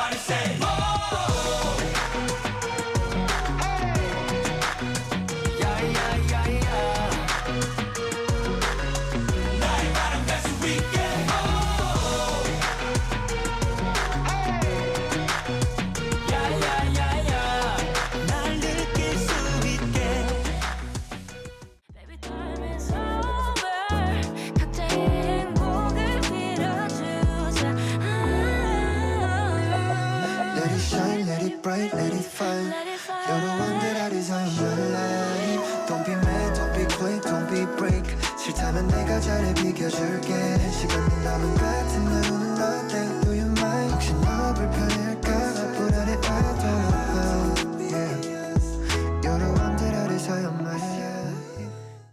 Everybody say shine, let it bright, let it fine. You're the one that I desire.